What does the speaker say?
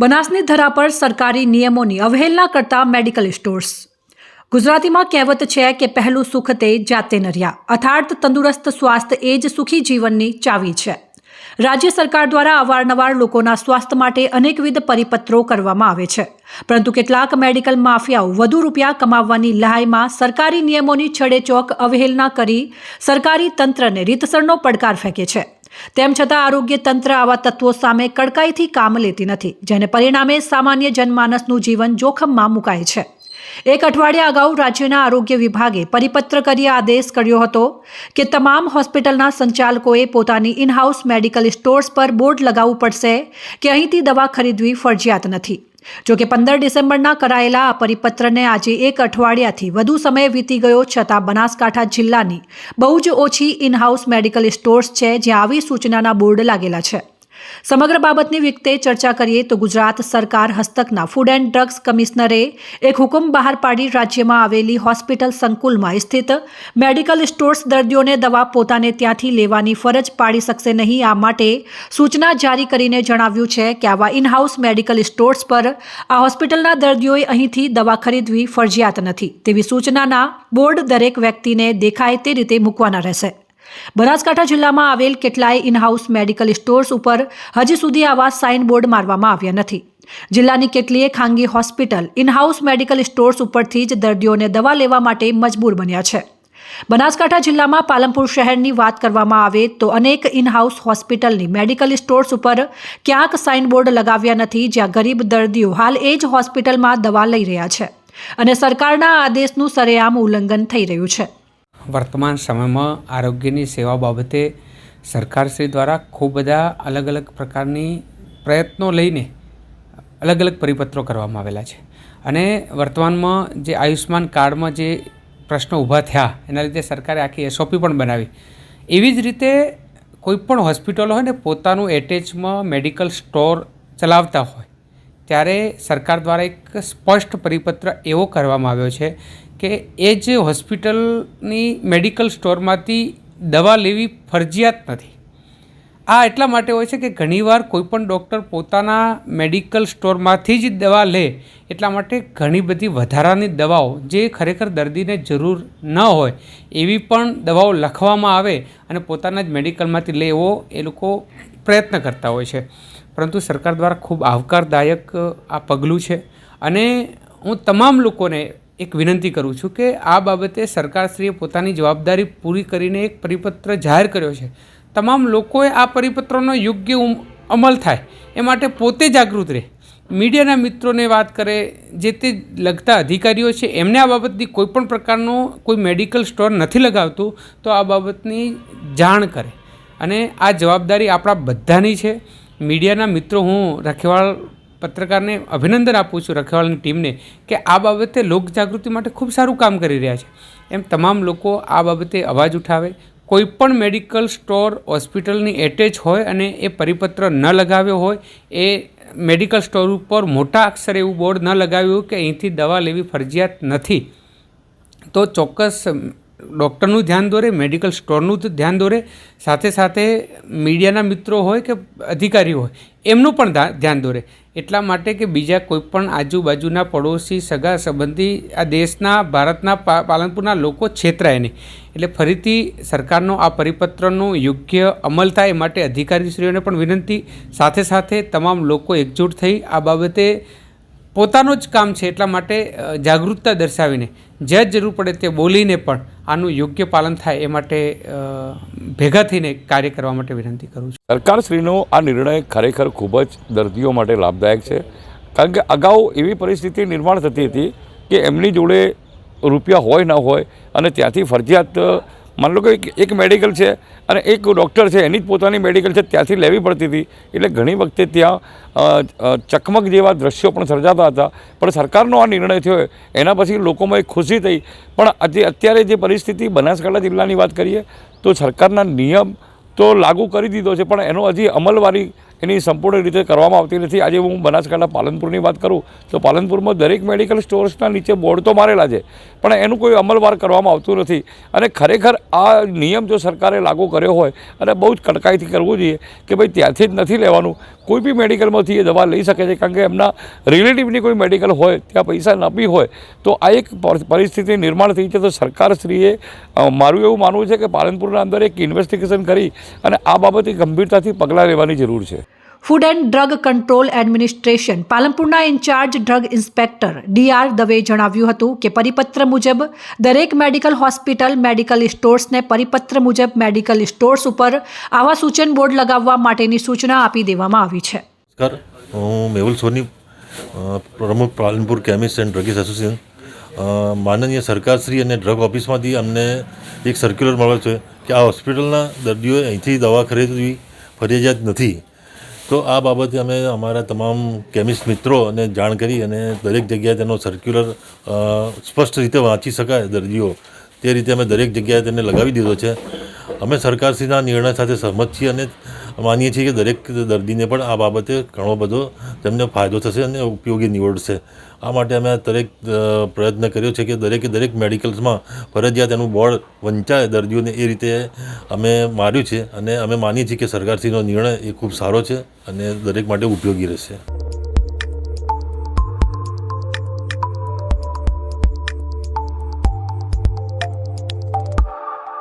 બનાસની ધરા પર સરકારી નિયમોની અવહેલના કરતા મેડિકલ સ્ટોર્સ. ગુજરાતીમાં કહેવત છે કે પહેલું સુખ તે જાતે નર્યા. અર્થાત તંદુરસ્ત સ્વાસ્થ્ય એ જ સુખી જીવનની ચાવી છે. રાજ્ય સરકાર દ્વારા અવારનવાર લોકોના સ્વાસ્થ્ય માટે અનેકવિધ પરિપત્રો કરવામાં આવે છે. પરંતુ કેટલાક મેડિકલ માફિયાઓ વધુ રૂપિયા કમાવવાની લહાઈમાં સરકારી નિયમોની છડેચોક અવહેલના કરી સરકારી તંત્રને રીતસરનો પડકાર ફેંકે છે. તેમ છતાં આરોગ્ય તંત્ર આવા તત્વો સામે કડકાઈથી કામ લેતી નથી, જેને પરિણામે સામાન્ય જનમાનસનું જીવન જોખમમાં મુકાય છે. એક અઠવાડિયા અગાઉ રાજ્યના આરોગ્ય વિભાગે પરિપત્ર કરી આદેશ કર્યો હતો કે તમામ હોસ્પિટલના સંચાલકોએ પોતાની ઇનહાઉસ મેડિકલ સ્ટોર્સ પર બોર્ડ લગાવવું પડશે કે અહીંથી દવા ખરીદવી ફરજિયાત નથી. જો કે પંદર ડિસેમ્બરના કરાયેલા આ પરિપત્રને આજે એક અઠવાડિયાથી વધુ સમય વીતી ગયો છતાં બનાસકાંઠા જિલ્લાની બહુ જ ઓછી ઇનહાઉસ મેડિકલ સ્ટોર્સ છે જ્યાં આવી સૂચનાના બોર્ડ લાગેલા છે. સમગ્ર બાબતની વિગતે ચર્ચા કરીએ તો ગુજરાત સરકાર હસ્તકના ફૂડ એન્ડ ડ્રગ્સ કમિશનરે એક હુકમ બહાર પાડી રાજ્યમાં આવેલી હોસ્પિટલ સંકુલમાં સ્થિત મેડિકલ સ્ટોર્સ દર્દીઓને દવા પોતાને ત્યાંથી લેવાની ફરજ પાડી શકશે નહીં. આ માટે સૂચના જારી કરીને જણાવ્યું છે કે આવા ઇનહાઉસ મેડિકલ સ્ટોર્સ પર આ હોસ્પિટલના દર્દીઓએ અહીંથી દવા ખરીદવી ફરજિયાત નથી. તેવી સૂચનાના બોર્ડ દરેક વ્યક્તિને દેખાય તે રીતે મૂકવાના રહેશે. બનાસકાંઠા જિલ્લામાં આવેલ કેટલાય ઇનહાઉસ મેડિકલ સ્ટોર્સ ઉપર હજી સુધી આવા સાઇન બોર્ડ મારવામાં આવ્યા નથી. જિલ્લાની કેટલીય ખાનગી હોસ્પિટલ ઇનહાઉસ મેડિકલ સ્ટોર્સ ઉપરથી જ દર્દીઓને દવા લેવા માટે મજબૂર બન્યા છે. બનાસકાંઠા જિલ્લામાં પાલનપુર શહેરની વાત કરવામાં આવે તો અનેક ઇનહાઉસ હોસ્પિટલની મેડિકલ સ્ટોર્સ ઉપર ક્યાંક સાઇન બોર્ડ લગાવ્યા નથી જ્યાં ગરીબ દર્દીઓ હાલ એ જ હોસ્પિટલમાં દવા લઈ રહ્યા છે. અને સરકારના આદેશનું સરેઆમ ઉલ્લંઘન થઈ રહ્યું છે. વર્તમાન સમયમાં આરોગ્યની સેવા બાબતે સરકારશ્રી દ્વારા ખૂબ બધા અલગ અલગ પ્રકારની પ્રયત્નો લઈને અલગ અલગ પરિપત્રો કરવામાં આવેલા છે. અને વર્તમાનમાં જે આયુષ્માન કાર્ડમાં જે પ્રશ્નો ઊભા થયા, એના લીધે સરકારે આખી એસઓપી પણ બનાવી. એવી જ રીતે કોઈ પણ હોસ્પિટલ હોય ને, પોતાનું એટેચમાં મેડિકલ સ્ટોર ચલાવતા હોય, ત્યારે સરકાર દ્વારા એક સ્પષ્ટ પરિપત્ર એવો કરવામાં આવ્યો છે કે એ જે હોસ્પિટલની મેડિકલ સ્ટોરમાંથી દવા લેવી ફરજિયાત નથી. આ એટલા માટે હોય છે કે ઘણીવાર કોઈપણ ડૉક્ટર પોતાના મેડિકલ સ્ટોરમાંથી જ દવા લે, એટલા માટે ઘણી બધી વધારાની દવાઓ જે ખરેખર દર્દીને જરૂર ન હોય, એવી પણ દવાઓ લખવામાં આવે અને પોતાના જ મેડિકલમાંથી લે એવો એ લોકો પ્રયત્ન કરતા હોય છે. પરંતુ સરકાર દ્વારા ખૂબ આવકારદાયક આ પગલું છે. અને હું તમામ લોકોને એક વિનંતી કરું છું કે આ બાબતે સરકારશ્રીએ પોતાની જવાબદારી પૂરી કરીને એક પરિપત્ર જાહેર કર્યો છે. તમામ લોકોએ આ પરિપત્રનો યોગ્ય અમલ થાય એ માટે પોતે જાગૃત રહે. મીડિયાના મિત્રોને વાત કરે, જે તે લગતા અધિકારીઓ છે, એમને આ બાબતની કોઈપણ પ્રકારનો કોઈ મેડિકલ સ્ટોર નથી લગાવતું, તો આ બાબતની જાણ કરે. અને આ જવાબદારી આપણા બધાની છે. મીડિયાના મિત્રો હું રખેવાળ પત્રકારને અભિનંદન આપું છું રખેવાળાની ટીમને કે આ બાબતે લોકજાગૃતિ માટે ખૂબ સારું કામ કરી રહ્યા છે. એમ તમામ લોકો આ બાબતે અવાજ ઉઠાવે. કોઈ પણ મેડિકલ સ્ટોર, હોસ્પિટલની એટેચ હોય અને એ પરિપત્ર ન લગાવ્યો હોય, એ મેડિકલ સ્ટોર ઉપર મોટા અક્ષરે એવું બોર્ડ ન લગાવ્યું કે અહીંથી દવા લેવી ફરજિયાત નથી. તો ચોક્કસ ડૉક્ટરનું ધ્યાન દોરે, મેડિકલ સ્ટોરનું ધ્યાન દોરે, સાથે સાથે મીડિયાના મિત્રો હોય કે અધિકારીઓ હોય, એમનું પણ ધ્યાન દોરે. એટલા માટે કે બીજા કોઈ પણ આજુબાજુના પડોશી, સગા સંબંધી, આ દેશના, ભારતના પાલનપુરના લોકો છેતરાય નહીં. એટલે ફરીથી સરકારનો આ પરિપત્રનો યોગ્ય અમલ થાય એ માટે અધિકારીશ્રીઓને પણ વિનંતી. સાથે સાથે તમામ લોકો એકજૂટ થઈ આ બાબતે પોતાનું જ કામ છે એટલા માટે જાગૃતતા દર્શાવીને જ્યાં જરૂર પડે તે બોલીને પણ આનું યોગ્ય પાલન થાય એ માટે ભેગા થઈને કાર્ય કરવા માટે વિનંતી કરું છું. સરકારશ્રીનો આ નિર્ણય ખરેખર ખૂબ જ દર્દીઓ માટે લાભદાયક છે. કારણ કે અગાઉ એવી પરિસ્થિતિ નિર્માણ થતી હતી કે એમની જોડે રૂપિયા હોય ન હોય અને ત્યાંથી ફરજિયાત માની લો કે એક- મેડિકલ છે અને એક ડૉક્ટર છે, એની જ પોતાની મેડિકલ છે, ત્યાંથી લેવી પડતી હતી. એટલે ઘણી વખતે ત્યાં ચકમક જેવા દ્રશ્યો પણ સર્જાતા હતા. પણ સરકારનો આ નિર્ણય થયો. એના પછી લોકોમાં એક ખુશી થઈ. પણ આજે અત્યારે જે પરિસ્થિતિ બનાસકાંઠા જિલ્લાની વાત કરીએ, તો સરકારના નિયમ તો લાગુ કરી દીધો છે, પણ એનો હજી અમલવારી એની સંપૂર્ણ રીતે કરવામાં આવતી નથી. આજે હું બનાસકાંઠા પાલનપુરની વાત કરું, તો પાલનપુરમાં દરેક મેડિકલ સ્ટોર્સના નીચે બોર્ડ તો મારેલા છે, પણ એનું કોઈ અમલવાર કરવામાં આવતું નથી. અને ખરેખર આ નિયમ જો સરકારે લાગુ કર્યો હોય, અને બહુ જ કડકાઈથી કરવું જોઈએ કે ભાઈ ત્યાંથી જ નથી લેવાનું. કોઈ બી મેડિકલમાંથી એ દવા લઈ શકે છે, કારણ કે એમના રિલેટિવની કોઈ મેડિકલ હોય, ત્યાં પૈસા ન બી હોય, તો આ એક પર- પરિસ્થિતિ નિર્માણ થઈ છે. તો સરકારશ્રીએ મારું એવું માનવું છે કે પાલનપુરના અંદર એક ઇન્વેસ્ટિગેશન કરી અને આ બાબતે ગંભીરતાથી પગલાં લેવાની જરૂર છે. Food and drug control administration પાલનપુરના in charge drug inspector D R Dave જણાવ્યું હતું કે પરિપત્ર મુજબ દરેક મેડિકલ હોસ્પિટલ મેડિકલ સ્ટોર્સને પરિપત્ર મુજબ મેડિકલ સ્ટોર્સ ઉપર આવા સૂચન બોર્ડ લગાવવા માટેની સૂચના આપી દેવામાં આવી છે. હું મેહુલ સોની પ્રમુખ Palanpur chemist and druggist association. માનનીય સરકારશ્રી અને ડ્રગ ઓફિસમાંથી અમને એક સર્ક્યુલર મળ્યો છે કે આ હોસ્પિટલના દર્દીઓએ અહીંથી દવા ખરીદવી ફરજિયાત નથી. તો આ બાબતે અમે અમારા તમામ કેમિસ્ટ મિત્રોને જાણ કરી અને દરેક જગ્યાએ તેનો સર્ક્યુલર સ્પષ્ટ રીતે વાંચી શકાય દર્દીઓ. તે રીતે અમે દરેક જગ્યાએ તેને લગાવી દીધો છે. અમે સરકારશ્રીના નિર્ણય સાથે સહમત છીએ અને માનીએ છીએ કે દરેક દર્દીને પણ આ બાબતે ઘણો બધો તેમને ફાયદો થશે અને ઉપયોગી નીવડશે. આ માટે અમે દરેક પ્રયત્ન કર્યો છે કે દરેકે દરેક મેડિકલ્સમાં ફરજિયાત એનું બોર્ડ વંચાય દર્દીઓને એ રીતે અમે માર્યું છે અને અમે માનીએ છીએ કે સરકારશ્રીનો નિર્ણય એ ખૂબ સારો છે અને દરેક માટે ઉપયોગી રહેશે.